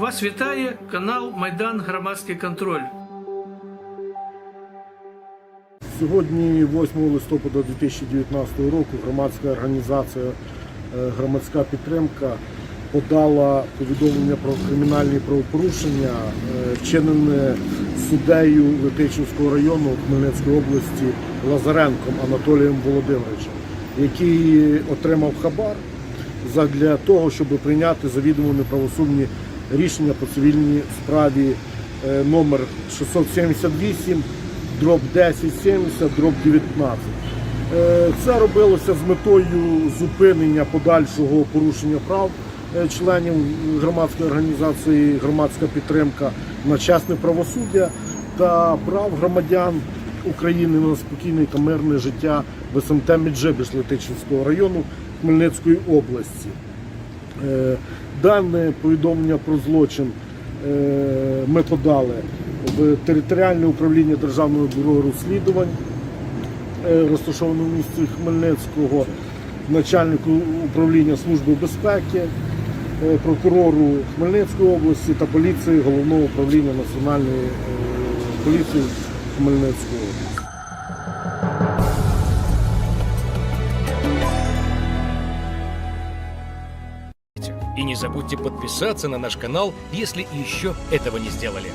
Вас вітає канал Майдан Громадський контроль. Сьогодні, 8 листопада 2019 року, громадська організація е, Громадська підтримка подала повідомлення про кримінальні правопорушення, е, вчинене суддею Летичівського району Хмельницької області Лазаренком Анатолієм Володимировичем, який отримав хабар для того, щоб прийняти завідомо неправосудні рішення по цивільній справі е, номер 678 дроб 1070, дроб 19. Е, Це робилося з метою зупинення подальшого порушення прав е, членів громадської організації Громадська підтримка на чесне правосуддя та прав громадян України на спокійне та мирне життя в СМТ Меджибіж Летичинського району Хмельницької області. Е, Дане повідомлення про злочин е, ми подали в територіальне управління Державного бюро розслідувань, е, розташоване в місті Хмельницького, начальнику управління Служби безпеки, прокурору Хмельницької області та поліції Головного управління Національної поліції Хмельницької області. И не забудьте подписаться на наш канал, если еще этого не сделали.